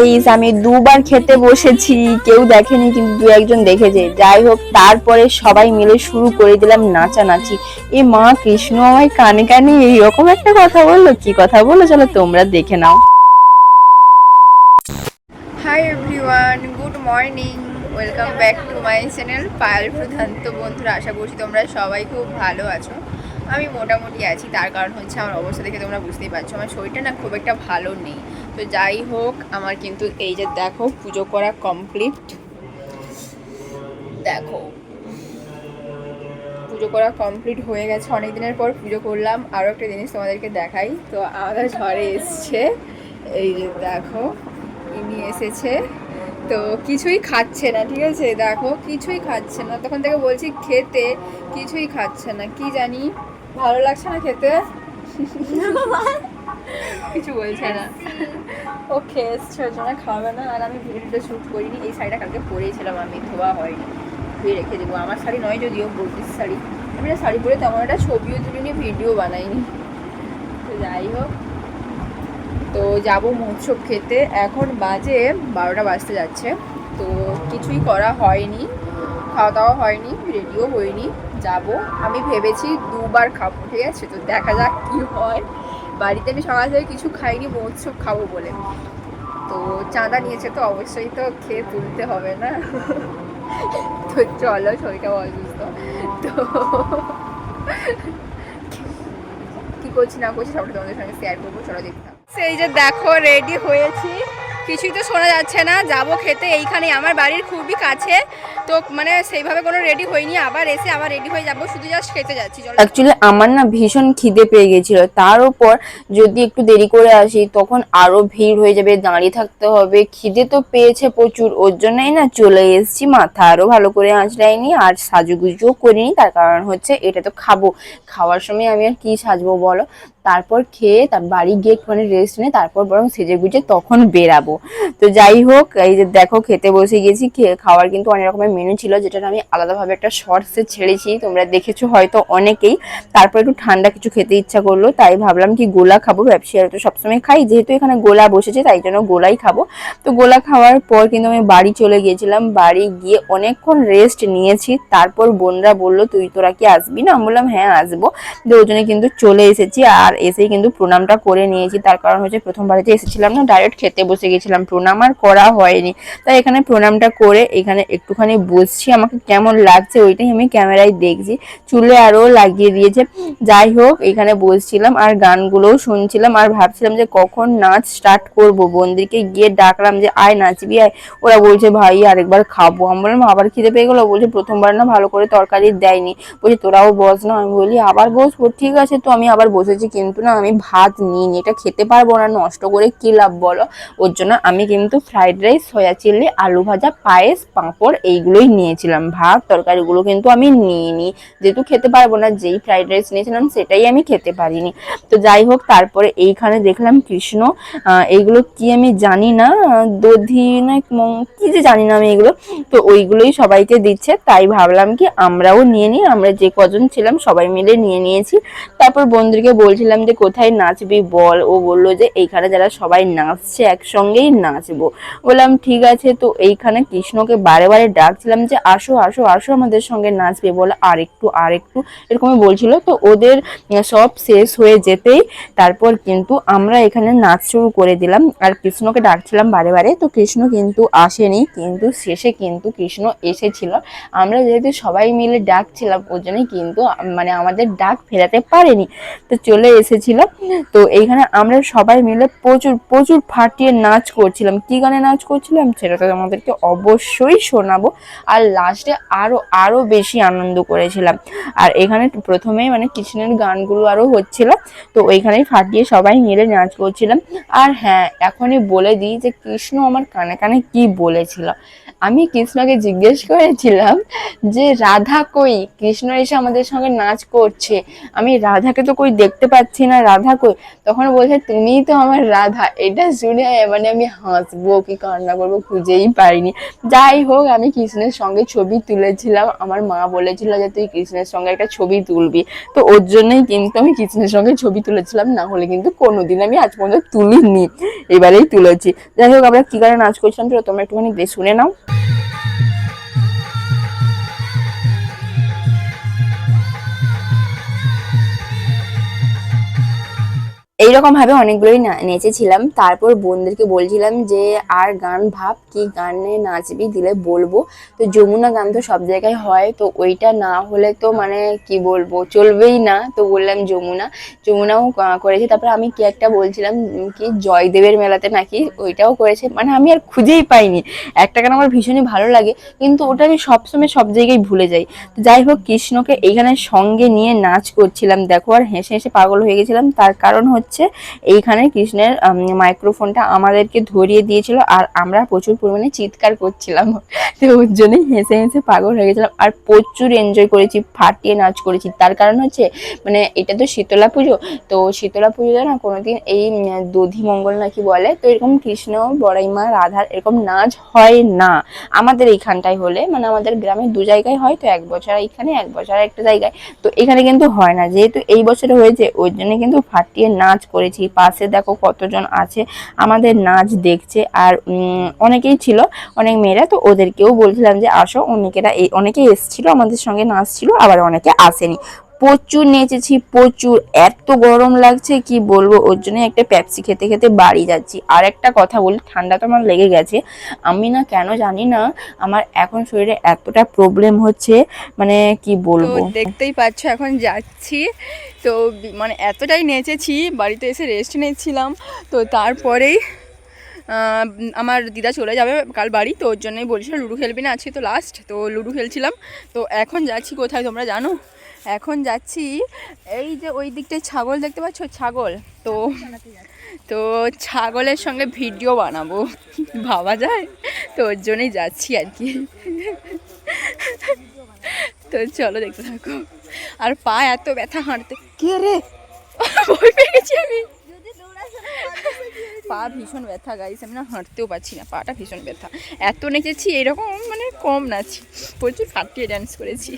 Guys আমি দুবার খেতে বসেছি, কেউ দেখেনি কিন্তু দু একজন দেখেছে। যাই হোক, তারপরে সবাই মিলে শুরু করে দিলাম নাচানাচি। এ মা কৃষ্ণ আমায় কানে কানে এইরকম একটা কথা বলল? কি কথা বলল চলো তোমরা দেখে নাও। Hi everyone good morning welcome back to my channel Payal Pradhan তো বন্ধুরা, আশা করছি তোমরা সবাই খুব ভালো আছো। আমি মোটামুটি আছি, তার কারণ হচ্ছে আমার অবস্থা দেখে তোমরা বুঝতেই পারছ। আমার শরীরটা না খুব একটা ভালো নেই। তো যাই হোক, আমার কিন্তু এই যে দেখো, পুজো করা কমপ্লিট দেখো, পুজো করা কমপ্লিট হয়ে গেছে। অনেক দিনের পর পুজো করলাম। আরও একটা জিনিস তোমাদেরকে দেখাই। তো আমাদের ঘরে এসছে। এই যে দেখো, ইনি এসেছে। তো কিছুই খাচ্ছে না, ঠিক আছে? দেখো, কিছুই খাচ্ছে না। তখন থেকে বলছি খেতে, কিছুই খাচ্ছে না। কি জানি? ভালো লাগছে না খেতে? কিছু বলছে না। ও খেয়ে এসছে ওই জন্য খাবে না। আর আমি ভিডিওটা শ্যুট করিনি এই শাড়িটা কালকে পরেছিলাম আমি ধোয়া হয়নি। ধুয়ে রেখে দেবো। আমার শাড়ি নয় যদিও বলতিস শাড়ি। আমি না শাড়ি পরে তেমন একটা ছবিও তুলিনি ভিডিও বানাইনি। তো যাই হোক। তো যাব মহোৎসব খেতে। এখন বাজে বারোটা বাজতে যাচ্ছে। তো কিছুই করা হয়নি। খাওয়া দাওয়া হয়নি রেডিও হয়নি যাব। আমি ভেবেছি দুবার খাব, ঠিক আছে? তো দেখা যাক কি হয়। বাড়িতে আমি সকাল থেকে কিছু খাইনি, মহোৎসব খাব বলে। তো চাঁদা নিয়েছে তো অবশ্যই তো খেয়ে তুলতে হবে না। তো চলো, শরীরটা অসুস্থ। তো কি করছি, না করছি, সবটা তোমাদের সঙ্গে শেয়ার করব, চলো দেখতাম সেই যে দেখো রেডি হয়েছি। কিছুই তো শোনা যাচ্ছে না। যাব খেতে। এইখানে আমার বাড়ির খুবই কাছে। তো মানে সেইভাবে কোনো রেডি হয়নি আবার এসে আবার রেডি হয়ে যাব। শুধু জাস্ট খেতে যাচ্ছি অ্যাকচুয়ালি আমার না ভীষণ খিদে পেয়ে গেছিল। তার উপর যদি একটু দেরি করে আসি, তখন আরও ভিড় হয়ে যাবে, দাঁড়িয়ে থাকতে হবে। খিদে তো পেয়েছে প্রচুর। ওর জন্যই না চলে এসেছি। মাথা আরও ভালো করে আঁচড়াইনি। আর সাজুগুজুও করিনি। তার কারণ হচ্ছে এটা তো খাব। খাওয়ার সময় আমি আর কি সাজবো বলো? তারপর খেয়ে তার বাড়ি গিয়ে একটুখানি রেস্ট নিয়ে তারপর বরং সেজে গুজে তখন বেরাবো। তো যাই হোক, এই যে দেখো খেতে বসে গেছি খাওয়ার কিন্তু অনেক রকমের মেনু ছিল যেটা আমি আলাদাভাবে একটা শর্টসে ছেড়েছি, তোমরা দেখেছ হয়তো অনেকেই। তারপর একটু ঠান্ডা কিছু খেতে ইচ্ছা করল, তাই ভাবলাম কি গোলা খাব ব্যবসায়ীরা তো সবসময় খাই যেহেতু এখানে গোলা বসেছে, তাই জন্য গোলাই খাব। তো গোলা খাওয়ার পর কিন্তু আমি বাড়ি চলে গিয়েছিলাম বাড়ি গিয়ে অনেকক্ষণ রেস্ট নিয়েছি, তারপর বোনরা বলল, তুই তোরা কি আসবি না? বললাম হ্যাঁ আসব। তো ওই জন্য কিন্তু চলে এসেছি, আর এসেই কিন্তু প্রণামটা করে নিয়েছি, তার কারণ হচ্ছে প্রথমবার যে এসেছিলাম না ডাইরেক্ট খেতে বসে গেছিলাম। প্রণাম আর করা হয়নি। তাই এখানে প্রণামটা করে এখানে একটুখানি বসছি। আমাকে কেমন লাগছে ওইটাই আমি ক্যামেরায় দেখছি। চুলে আরও লাগিয়ে দিয়েছে। যাই হোক, এখানে বসছিলাম আর গানগুলোও শুনছিলাম আর ভাবছিলাম যে কখন নাচ স্টার্ট করব। বোনদিকে গিয়ে ডাকলাম যে, আয় নাচবি, আয়। ওরা বলছে, ভাই, আরেকবার খাব। আমি বললাম, আবার খিদে পেয়ে গেলো? বলছে, প্রথমবার না, ভালো করে তরকারি দেয়নি। বলছে, তোরাও বস না? আমি বলি, আবার বসবো? ঠিক আছে। তো আমি আবার বসেছি, কিন্তু না, আমি ভাত নিইনি। এটা খেতে পারব না, নষ্ট করে কি লাভ বলো? ওর জন্য আমি কিন্তু ফ্রাইড রাইস সয়া চিলি আলু ভাজা, পায়েস, পাঁপড় এইগুলোই নিয়েছিলাম। ভাত, তরকারিগুলো কিন্তু আমি নিইনি। যেহেতু খেতে পারব না, যেই ফ্রাইড রাইস নিয়েছিলাম সেটাই আমি খেতে পারিনি। তো যাই হোক, তারপরে এইখানে দেখলাম কৃষ্ণ। এইগুলো কি আমি জানি না, দধি না কি যে জানি না আমি এগুলো। তো ওইগুলোই সবাইকে দিচ্ছে, তাই ভাবলাম কি আমরাও নিয়ে নিই। আমরা যে কজন ছিলাম সবাই মিলে নিয়ে নিয়েছি। তারপর বন্ধুকে বলছিলাম যে, কোথায় নাচবি বল? ও বলল যে, এইখানে যারা সবাই নাচছে একসঙ্গেই নাচবো। বললাম, ঠিক আছে। তো এইখানে কৃষ্ণকে বারে বারে ডাকছিলাম যে, আসো আসো আসো আমাদের সঙ্গে নাচবে। বলে, আর একটু আর একটু। এরকমই বলছিল। তো ওদের সব শেষ হয়ে যেতেই তারপর কিন্তু আমরা এখানে নাচ শুরু করে দিলাম। আর কৃষ্ণকে ডাকছিলাম বারে বারে। তো কৃষ্ণ কিন্তু আসেনি। কিন্তু শেষে কিন্তু কৃষ্ণ এসেছিল। আমরা যেহেতু সবাই মিলে ডাকছিলাম, ওর জন্যই কিন্তু মানে আমাদের ডাক ফেরাতে পারেনি। তো চলে এসেছিল। তো এইখানে আমরা সবাই মিলে প্রচুর প্রচুর ফাটিয়ে নাচ করছিলাম, কি গানে নাচ করছিলাম সেটা তো আমাদেরকে অবশ্যই শোনাবো। আর লাস্টে আরও আরও বেশি আনন্দ করেছিলাম। আর এখানে প্রথমেই মানে কৃষ্ণের গানগুলো আরও হচ্ছিল, তো ওইখানেই ফাটিয়ে সবাই মিলে নাচ করছিলাম। আর হ্যাঁ এখনই বলে দিই যে কৃষ্ণ আমার কানে কানে কি বলেছিল। আমি কৃষ্ণকে জিজ্ঞেস করেছিলাম যে, রাধা কই? কৃষ্ণ এসে আমাদের সঙ্গে নাচ করছে। আমি রাধাকে তো কই দেখতে পাচ্ছি না, রাধা কই? তখন বলছে তুমিই তো আমার রাধা। এটা শুনে মানে আমি হাসবো, কি কান্না করব খুঁজেই পারিনি যাই হোক, আমি কৃষ্ণের সঙ্গে ছবি তুলেছিলাম। আমার মা বলেছিল যে, তুই কৃষ্ণের সঙ্গে একটা ছবি তুলবি। তো ওর জন্যই কিন্তু আমি কৃষ্ণের সঙ্গে ছবি তুলেছিলাম, না হলে কিন্তু কোনোদিন আমি আজ পর্যন্ত তুলিনি। এবারেই তুলেছি। যাই হোক, আমরা কি কারণে নাচ করছিলাম তোমরা একটুখানি শুনে নাও। এইরকম ভাবে অনেকগুলোই নেচেছিলাম। তারপর বোনদেরকে বলছিলাম যে, আর গান ভাব, কি গানে নাচবি দিলে বলব? তো যমুনা গান তো সব জায়গায় হয়, তো ওইটা না হলে তো মানে কি বলব, চলবেই না। তো বললাম যমুনা, যমুনাও করেছে। তারপর আমি কি একটা বলছিলাম কি জয়দেবের মেলাতে নাকি ওইটাও করেছে। মানে আমি আর খুঁজেই পাইনি। একটা গান আমার ভীষণই ভালো লাগে, কিন্তু ওটা আমি সবসময় সব জায়গায় ভুলে যাই। তো যাই হোক, কৃষ্ণকে এইখানে সঙ্গে নিয়ে নাচ করছিলাম। দেখো আর হেসে হেসে পাগল হয়ে গেছিলাম। তার কারণ হচ্ছে এইখানে কৃষ্ণের মাইক্রোফোনটা আমাদেরকে ধরিয়ে দিয়েছিল আর আমরা প্রচুর পরিমাণে চিৎকার করছিলাম। তো ওর জন্যই হেসে হেসে পাগল হয়ে গেছিলাম আর প্রচুর এনজয় করেছি, ফাটিয়ে নাচ করেছি। তার কারণ হচ্ছে মানে এটা তো শীতলা পুজো, তো শীতলা পুজোতে না কোনোদিন এই দধি মঙ্গল নাকি বলে, তো এরকম কৃষ্ণ, বড়াইমা, রাধার এরকম নাচ হয় না। আমাদের এইখানটায় হলে মানে আমাদের গ্রামে দু জায়গায় হয়, তো এক বছর এইখানে, এক বছর একটা জায়গায়, তো এখানে কিন্তু হয় না। যেহেতু এই বছরে হয়েছে ওই জন্য কিন্তু ফাটিয়ে নাচ করেছি, পাশে দেখো কতজন আছে, আমাদের নাচ দেখছে আর অনেকেই ছিল, অনেক মেয়েরা, তো ওদেরকেও বলছিলাম যে আসো, অনেকেরা অনেকে এসছিল, আমাদের সঙ্গে নাচ ছিল, আবার অনেকে আসেনি। প্রচুর নেচেছি প্রচুর। এত গরম লাগছে কি বলব? ওর জন্য একটা পেপসি খেতে খেতে বাড়ি যাচ্ছি। আর একটা কথা বলি ঠান্ডা তো আমার লেগে গেছে। আমি না কেন জানি না আমার এখন শরীরে এতটা প্রবলেম হচ্ছে মানে কি বলব? দেখতেই পাচ্ছ এখন যাচ্ছি। তো মানে এতটাই নেচেছি বাড়িতে এসে রেস্ট নিচ্ছিলাম। তো তারপরেই আমার দিদা চলে যাবে কাল বাড়ি তো ওর জন্যই বলছিল লুডো খেলবি না? আজকে তো লাস্ট তো লুডো খেলছিলাম। তো এখন যাচ্ছি কোথায় তোমরা জানো? এখন যাচ্ছি, এই যে ওই দিকটায় ছাগল দেখতে পাচ্ছ? ছাগল। তো তো ছাগলের সঙ্গে ভিডিও বানাবো। ভাবা যায়? তো ওর জন্যই যাচ্ছি আর কি। তো চলো দেখতে থাকো। আর পা এত ব্যথা হাঁটতে। কে রে? ভয় পেয়ে গেছি আমি। পা ভীষণ ব্যথা গাইছে আমি না হাঁটতেও পারছি না, পাটা ভীষণ ব্যথা। এত নেচেছি, এরকম মানে কম নাচি, প্রচুর ফাটিয়ে ডান্স করেছি।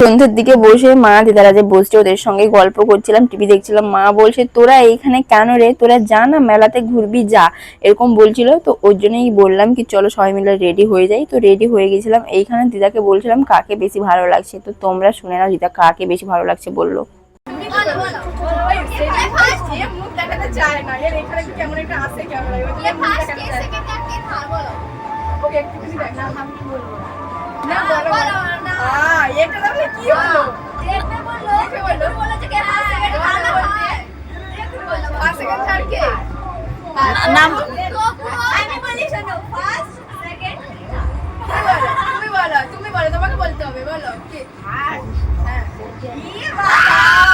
সন্ধ্যের দিকে বসে মা দিদারা যে বসছে, ওদের সঙ্গে গল্প করছিলাম টিভি দেখছিলাম, মা বলছে, তোরা এইখানে কেন রে? তোরা যা না, মেলাতে ঘুরবি, যা। এরকম বলছিল, তো ওর জন্যই বললাম কি, চলো সবাই মিলে রেডি হয়ে যাই। তো রেডি হয়ে গেছিলাম, এইখানে দিদাকে বলছিলাম, কাকে বেশি ভালো লাগছে? তো তোমরা শুনে নাও দিদা, কাকে বেশি ভালো লাগছে বলল। মুখ দেখাতে চায় না এর এখানে কেমন একটা আসে ক্যামেরা ওকে একটু কিছু দেখ না আমি বলব না বলো আ এটা তাহলে কি হলো পাঁচ সেকেন্ড ছাড় কে নাম তুমি বলো তুমি বলো তোমাকে বলতে হবে বলো কে হ্যাঁ বন্ধ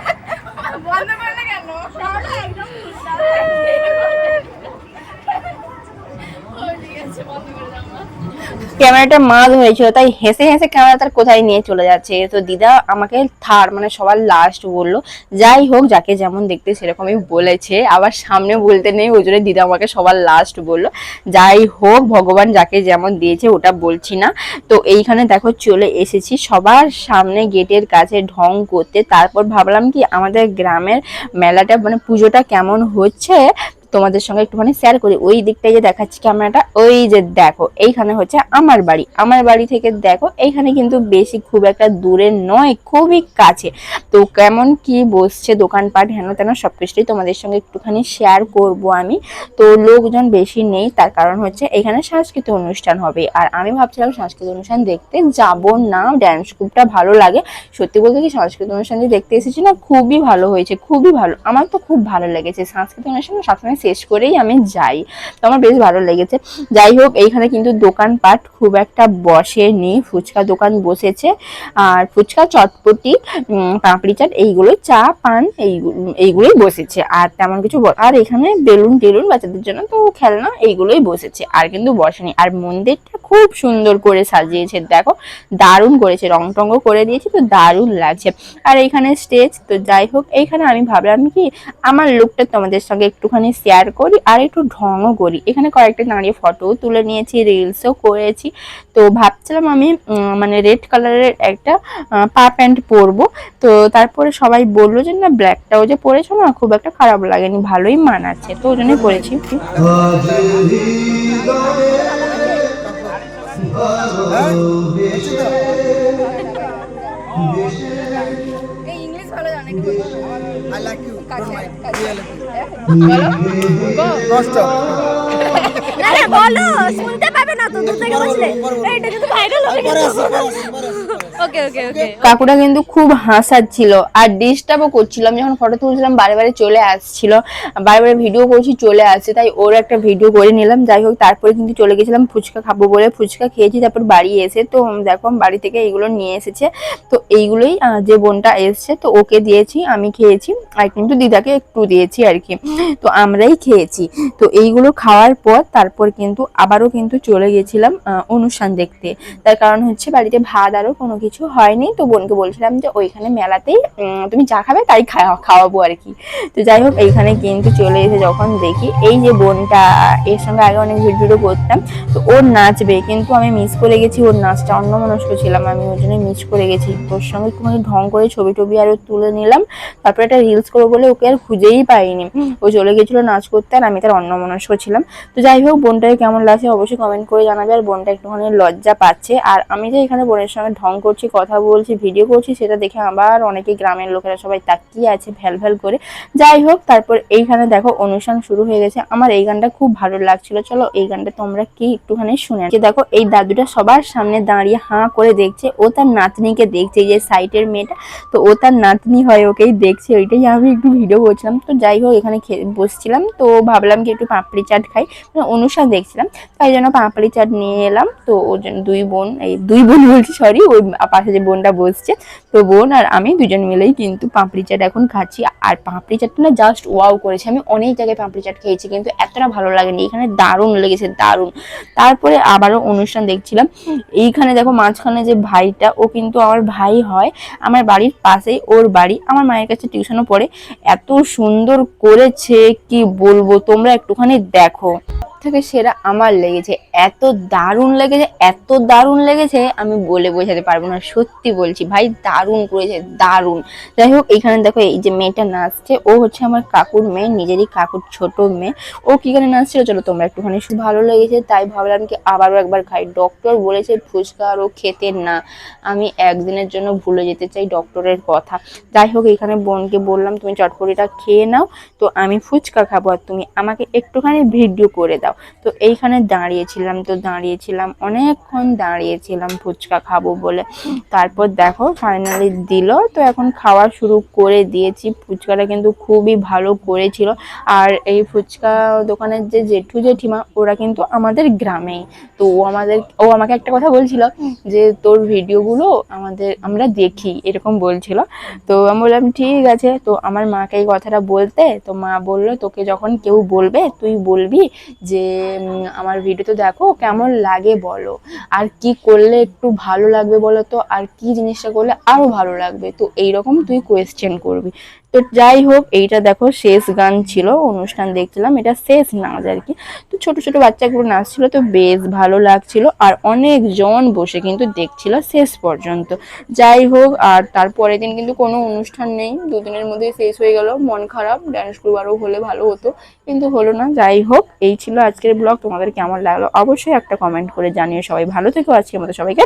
ক্যামেরাটা মা ধরেছিল তাই হেসে হেসে ক্যামেরা তার কোথায় নিয়ে চলে যাচ্ছে? তো দিদা আমাকে থার মানে সবার লাস্ট বলল, যাই হোক, যাকে যেমন দেখতে সেরকমই বলেছে। আবার সামনে বলতে নেই, ওই জন্য দিদা আমাকে সবার লাস্ট বলল, যাই হোক, ভগবান যাকে যেমন দিয়েছে, ওটা বলছি না। তো এইখানে দেখো চলে এসেছি, সবার সামনে গেটের কাছে ঢং করতে। তারপর ভাবলাম কি, আমাদের গ্রামের মেলাটা মানে পুজোটা কেমন হচ্ছে? তোমাদের সঙ্গে একটুখানি শেয়ার করি। ওই দিকটাই যে দেখাচ্ছি ক্যামেরাটা ওই যে দেখো, এইখানে হচ্ছে আমার বাড়ি। আমার বাড়ি থেকে দেখো, এইখানে কিন্তু বেশি খুব একটা দূরে নয়, খুবই কাছে। তো কেমন কি বসছে দোকানপাট, হেন তেন সব কিছুই তোমাদের সঙ্গে একটুখানি শেয়ার করব আমি। তো লোকজন বেশি নেই, তার কারণ হচ্ছে এখানে সাংস্কৃতিক অনুষ্ঠান হবে। আর আমি ভাবছিলাম সাংস্কৃতিক অনুষ্ঠান দেখতে যাব না ড্যান্স গ্রুপটা ভালো লাগে। সত্যি বলতে কি সাংস্কৃতিক অনুষ্ঠান যে দেখতে এসেছি না, খুবই ভালো হয়েছে, খুবই ভালো। আমার তো খুব ভালো লেগেছে। সাংস্কৃতিক অনুষ্ঠান সবসময় শেষ করেই আমি যাই। তো আমার বেশ ভালো লেগেছে। যাই হোক, এইখানে কিন্তু দোকানপাট খুব একটা বসেনি। ফুচকা দোকান বসেছে। আর ফুচকা, চটপটি পাঁপড়ি চাট, এইগুলো, চা, পান এইগুলো এইগুলোই বসেছে। আর তেমন কিছু আর এখানে বেলুন টেলুন বাচ্চাদের জন্য তো খেলনা এইগুলোই বসেছে। আর কিন্তু বসেনি। আর মন্দিরটা খুব সুন্দর করে সাজিয়েছে। দেখো, দারুণ করেছে। রং টঙ্গ করে দিয়েছে, তো দারুণ লাগছে। আর এইখানে স্টেজ, তো যাই হোক, এইখানে আমি ভাবলাম কি, আমার লুকটা তোমাদের সঙ্গে একটুখানি শেয়ার করি আর একটু ঢংও করি। এখানে কয়েকটা দাঁড়িয়ে ফটোও তুলে নিয়েছি রিলসও করেছি। তো ভাবছিলাম আমি মানে রেড কালারের একটা পা প্যান্ট পরবো। তো তারপরে সবাই বলল যে, না ব্ল্যাকটাও যে পরেছো না, খুব একটা খারাপ লাগেনি, ভালোই মানাচ্ছে। তো ওই জন্যই পরেছি ইংলিশ কাছে। Really. No stop. আরে বলো শুনতে পাবে না তো দূর থেকে বসলে এইটা কিন্তু ভাইরাল হবে কাকুটা কিন্তু খুব হাসাচ্ছিল আর ডিস্টার্বও করছিল। আমি যখন ফটো তুলছিলাম, বারে বারে চলে আসছিল। বারে বারে ভিডিও করছি, চলে আসছে। তাই ওর একটা ভিডিও করে নিলাম। যাই হোক, তারপরে কিন্তু চলে গেছিলাম ফুচকা খাব বলে। ফুচকা খেয়েছি, তারপর বাড়ি এসে তো দেখো বাড়ি থেকে এইগুলো নিয়ে এসেছে। তো এইগুলোই যে বোনটা এসছে, তো ওকে দিয়েছি, আমি খেয়েছি। আর কিন্তু দিদাকে একটু দিয়েছি আর কি। তো আমরাই খেয়েছি। তো এইগুলো খাওয়ার পর তারপর কিন্তু আবারও কিন্তু চলে গেছিলাম অনুষ্ঠান দেখতে। তার কারণ হচ্ছে বাড়িতে ভাত আরও কোনো কিছু হয়নি। তো বোনকে বলছিলাম যে, ওইখানে মেলাতেই তুমি যা খাবে তাই খাওয়া, খাওয়াবো আর কি। তো যাই হোক, এইখানে কিন্তু চলে এসে যখন দেখি, এই যে বোনটা, এর সঙ্গে আগে অনেক ভিডিও করতাম, তো ওর নাচবে। কিন্তু আমি মিস করে গেছি ওর নাচটা অন্য মনস্ক ছিলাম আমি ওই জন্য মিস করে গেছি। ওর সঙ্গে একটুখানি ঢং করে ছবি টবি আরও তুলে নিলাম, তারপরে একটা রিলস করব বলে ওকে আর খুঁজেই পাইনি। ও চলে গেছিল নাচ করতে আর আমি তার অন্য মনস্ক ছিলাম। তো যাই হোক, বোনটাকে কেমন লাগছে অবশ্যই কমেন্ট করে জানাবে, আর বোনটা একটুখানি লজ্জা পাচ্ছে। আর আমি যে এখানে বোনের সঙ্গে ঢং করছি কথা বলছি ভিডিও করছি, সেটা দেখে আবার অনেকে গ্রামের লোকেরা সবাই তাকিয়ে আছে ভ্যাল ভ্যাল করে। যাই হোক, তারপর এইখানে দেখো অনুষ্ঠান শুরু হয়ে গেছে। আমার এই গানটা খুব ভালো লাগছিল। চলো এই গানটা তোমরা কি একটুখানি শুনে দেখো, এই দাদুটা সবার সামনে দাঁড়িয়ে হাঁ করে দেখছে। ও তার নাতনিকে দেখছে যে সাইটের মেয়েটা। তো ও তার নাতনি হয়, ওকেই দেখছে। ওইটাই আমি একটু ভিডিও করছিলাম। তো যাই হোক, এখানে বসছিলাম। তো ভাবলাম কি একটু পাপড়ি চাট খাই। মানে অনুষ্ঠান দেখছিলাম। তাই জন্য পাপড়ি চাট নিয়ে এলাম। তো ওর জন্য দুই বোন, এই দুই বোন বলছি সরি ওই পাশে যে বোনটা বসছে, তো বোন আর আমি দুজন মিলেই কিন্তু পাঁপড়ি চাট এখন খাচ্ছি। আর পাঁপড়ি চাটটা না জাস্ট ওয়াও করেছে। আমি অনেক জায়গায় পাঁপড়ি চাট খেয়েছি, কিন্তু এতটা ভালো লাগেনি। এখানে দারুণ লেগেছে, দারুণ। তারপরে আবারও অনুষ্ঠান দেখছিলাম। এইখানে দেখো মাঝখানে যে ভাইটা, ও কিন্তু আমার ভাই হয়। আমার বাড়ির পাশেই ওর বাড়ি। আমার মায়ের কাছে টিউশনও পড়ে। এত সুন্দর করেছে, কি বলব? তোমরা একটুখানি দেখো। থেকে সেরা আমার লেগেছে। এত দারুণ লেগেছে, এত দারুণ লেগেছে, আমি বলে বোঝাতে পারব না, সত্যি বলছি ভাই, দারুণ করেছে, দারুণ। যাই হোক, এখানে দেখো এই যে মেয়েটা নাচছে, ও হচ্ছে আমার কাকুর মেয়ে, নিজেরই কাকুর ছোট মেয়ে। ও কি করে নাচছিল চলো তোমরা একটুখানি ভালো লেগেছে, তাই ভাবলাম কি আবারও একবার খাই। ডক্টর বলেছে ফুচকা আরও খেতে না, আমি একদিনের জন্য ভুলে যেতে চাই ডক্টরের কথা। যাই হোক, এখানে বোনকে বললাম, তুমি চটপটিটা খেয়ে নাও, তো আমি ফুচকা খাব, আর তুমি আমাকে একটুখানি ভিডিও করে দাও। তো এইখানে দাঁড়িয়েছিলাম, তো দাঁড়িয়েছিলাম, অনেকক্ষণ দাঁড়িয়েছিলাম ফুচকা খাব বলে। তারপর দেখো ফাইনালি দিল। তো এখন খাওয়া শুরু করে দিয়েছি। ফুচকাটা কিন্তু খুবই ভালো করেছিল। আর এই ফুচকা দোকানের যে জেঠু জেঠিমা, ওরা কিন্তু আমাদের গ্রামেই। তো ও আমাদের, ও আমাকে একটা কথা বলছিল যে, তোর ভিডিওগুলো আমাদের, আমরা দেখি। এরকম বলছিল। তো আমি বললাম, ঠিক আছে। তো আমার মাকে এই কথাটা বলতে, তো মা বলল, তোকে যখন কেউ বলবে, তুই বলবি যে উম, আমার ভিডিওতে দেখো কেমন লাগে বলো। আর কি করলে একটু ভালো লাগবে বলো তো? আর কি জিনিসটা করলে আরও ভালো লাগবে? তো এইরকম তুই কোয়েশ্চেন করবি। তো যাই হোক, এইটা দেখো শেষ গান ছিল, অনুষ্ঠান দেখছিলাম, এটা শেষ নাচ আর কি। তো ছোট ছোট বাচ্চাগুলো নাচছিল, তো বেশ ভালো লাগছিল, আর অনেকজন বসে কিন্তু দেখছিল শেষ পর্যন্ত। যাই হোক, আর তারপরের দিন কিন্তু কোনো অনুষ্ঠান নেই, দুদিনের মধ্যে শেষ হয়ে গেল, মন খারাপ ড্যান্স করবারও আরও হলে ভালো হতো, কিন্তু হলো না। যাই হোক, এই ছিল আজকের ব্লগ তোমাদের কেমন লাগল অবশ্যই একটা কমেন্ট করে জানিয়ে সবাই ভালো থেকো আজকে আমাদের সবাইকে